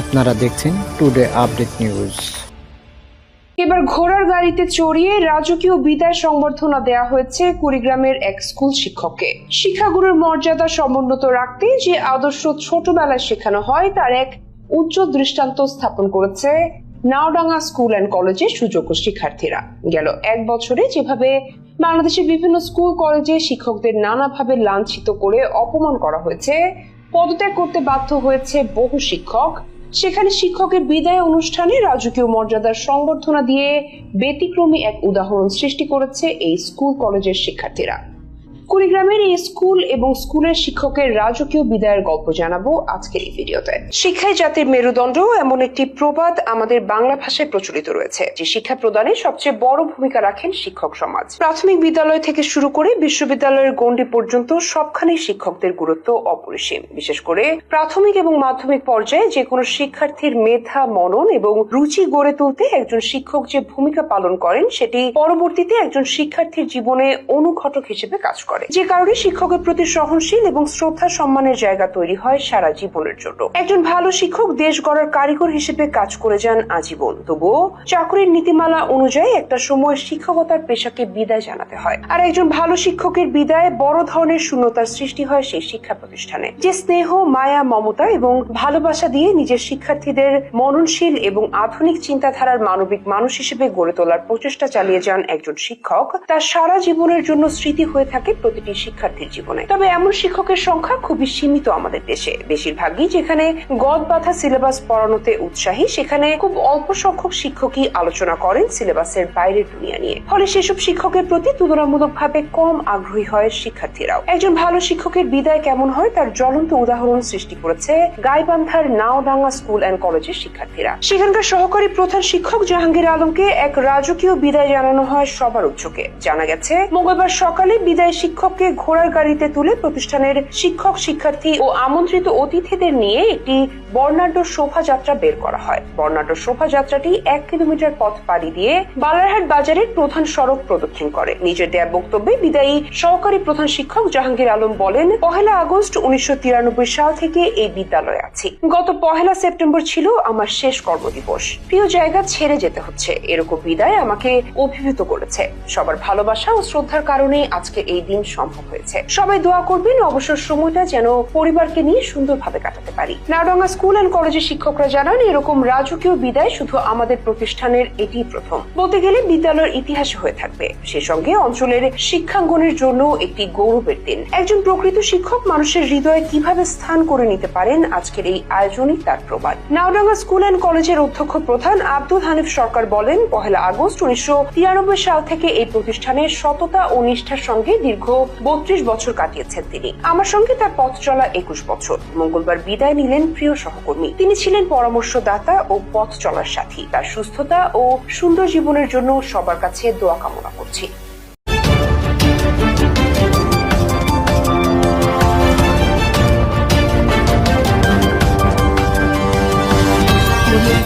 আপনারা দেখছেন today update news এবার ঘোড়ার গাড়িতে চড়িয়ে রাজকীয় বিদায় সংবর্ধনা দেয়া হয়েছে কুড়িগ্রামের এক স্কুল শিক্ষককে। শিক্ষাগুরুর মর্যাদা সমুন্নত রাখতে যে আদর্শ ছোটবেলায় শেখানো হয়, তার এক উজ্জ্বল দৃষ্টান্ত স্থাপন করেছে নাওডাঙ্গা স্কুল অ্যান্ড কলেজের সুযোগ্য শিক্ষার্থীরা। গেল এক বছরে যেভাবে বাংলাদেশের বিভিন্ন স্কুল, কলেজে শিক্ষকদের নানাভাবে লাঞ্ছিত করে অপমান করা হয়েছে। পদত্যাগ করতে বাধ্য হয়েছে বহু শিক্ষক। সেখানে শিক্ষকের বিদায় অনুষ্ঠানে রাজকীয় মর্যাদার সংবর্ধনা দিয়ে ব্যতিক্রমী এক উদাহরণ সৃষ্টি করেছে এই স্কুল, কলেজের শিক্ষার্থীরা। কুড়িগ্রামের এই স্কুল এবং স্কুলের শিক্ষকের রাজকীয় বিদায়ের গল্প জানাব আজকের এই ভিডিওতে। শিক্ষায় জাতির মেরুদণ্ড এমন একটি প্রবাদ আমাদের বাংলা ভাষায় প্রচলিত রয়েছে, যে শিক্ষা প্রদানে সবচেয়ে বড় ভূমিকা রাখেন শিক্ষক সমাজ। প্রাথমিক বিদ্যালয় থেকে শুরু করে বিশ্ববিদ্যালয়ের গণ্ডি পর্যন্ত সবখানেই শিক্ষকদের গুরুত্ব অপরিসীম। বিশেষ করে প্রাথমিক এবং মাধ্যমিক পর্যায়ে যে কোনো শিক্ষার্থীর মেধা, মনন এবং রুচি গড়ে তুলতে একজন শিক্ষক যে ভূমিকা পালন করেন, সেটি পরবর্তীতে একজন শিক্ষার্থীর জীবনে অনুঘটক হিসেবে কাজ করে। যে কারণে শিক্ষকের প্রতি সহনশীল এবং শ্রদ্ধা সম্মানের জায়গা তৈরি হয় সারা জীবনের জন্য। একজন ভালো শিক্ষক দেশ গড়ার কারিগর হিসেবে কাজ করে যান আজীবন। তবুও চাকরির নীতিমালা অনুযায়ী একটা সময় শিক্ষকতার পেশাকে বিদায় জানাতে হয়। আর একজন ভালো শিক্ষকের বিদায় বড় ধরনের শূন্যতার সৃষ্টি হয় সেই শিক্ষা প্রতিষ্ঠানে। যে স্নেহ, মায়া, মমতা এবং ভালোবাসা দিয়ে নিজের শিক্ষার্থীদের মননশীল এবং আধুনিক চিন্তাধারার মানবিক মানুষ হিসেবে গড়ে তোলার প্রচেষ্টা চালিয়ে যান একজন শিক্ষক, তার সারা জীবনের জন্য স্মৃতি হয়ে থাকে প্রতিটি শিক্ষার্থীর জীবনে। তবে এমন শিক্ষকের সংখ্যা খুবই সীমিত আমাদের দেশে। বেশিরভাগই যেখানে গদ বাঁধা সিলেবাস পড়ানোতে উৎসাহী, সেখানে খুব অল্প সংখ্যক শিক্ষকই আলোচনা করেন সিলেবাসের বাইরের দুনিয়া নিয়ে। ফলে সেসব শিক্ষকের প্রতি তুলনামূলকভাবে কম আগ্রহী হয় শিক্ষার্থীরাও। একজন ভালো শিক্ষকের বিদায় কেমন হয় তার জ্বলন্ত উদাহরণ সৃষ্টি করেছে গাইবান্ধার নাওডাঙ্গা স্কুল অ্যান্ড কলেজের শিক্ষার্থীরা। সেখানকার সহকারী প্রধান শিক্ষক জাহাঙ্গীর আলমকে এক রাজকীয় বিদায় জানানো হয় সবার উৎসুকে জানা গেছে, মঙ্গলবার সকালে বিদায় শিক্ষককে ঘোড়ার গাড়িতে তুলে প্রতিষ্ঠানের শিক্ষক, শিক্ষার্থী ও আমন্ত্রিত অতিথিদের নিয়ে একটি বর্ণাঢ্য শোভাযাত্রা বের করা হয়। বর্ণাঢ্য শোভাযাত্রাটি এক কিলোমিটার পথ পাড়ি দিয়ে বালারহাট বাজারের প্রধান সড়ক প্রদক্ষিণ করে। নিজের দেয়া বক্তব্যে বিদায়ী সহকারী প্রধান শিক্ষক জাহাঙ্গীর আলম বলেন, পহেলা আগস্ট উনিশশো তিরানব্বই সাল থেকে এই বিদ্যালয়ে আছি। গত পহেলা সেপ্টেম্বর ছিল আমার শেষ কর্মদিবস। প্রিয় জায়গা ছেড়ে যেতে হচ্ছে। এরকম বিদায় আমাকে অভিভূত করেছে। সবার ভালোবাসা ও শ্রদ্ধার কারণে আজকে এই দিন সম্ভব হয়েছে। সবাই দোয়া করবেন, অবসর সময়টা যেন পরিবারকে নিয়ে সুন্দরভাবে কাটাতে পারি। নাডাঙ্গা স্কুল অ্যান্ড কলেজের শিক্ষকরা জানান, এরকম রাজকীয় বিদায় শুধু আমাদের প্রতিষ্ঠানের এটি প্রথম। বলতে গেলে বিদ্যালয়ের ইতিহাসে হয়ে থাকবে। সে সঙ্গে অঞ্চলের শিক্ষাঙ্গনের জন্য একটি গৌরবের দিন। একজন প্রকৃত শিক্ষক মানুষের হৃদয়ে কীভাবে স্থান করে নিতে পারেন আজকের এই আয়োজনই তার প্রমাণ। নাওডাঙ্গা স্কুল অ্যান্ড কলেজের অধ্যক্ষ প্রধান আব্দুল হানিফ সরকার বলেন, পহেলা আগস্ট উনিশশো তিরানব্বই সাল থেকে এই প্রতিষ্ঠানের সততা ও নিষ্ঠার সঙ্গে দীর্ঘ বত্রিশ বছর কাটিয়েছেন তিনি। আমার সঙ্গে তার পথ চলা একুশ বছর। মঙ্গলবার বিদায় নিলেন প্রিয় সহকর্মী। তিনি ছিলেন পরামর্শদাতা ও পথ চলার সাথী। তার সুস্থতা ও সুন্দর জীবনের জন্য সবার কাছে দোয়া কামনা করছি।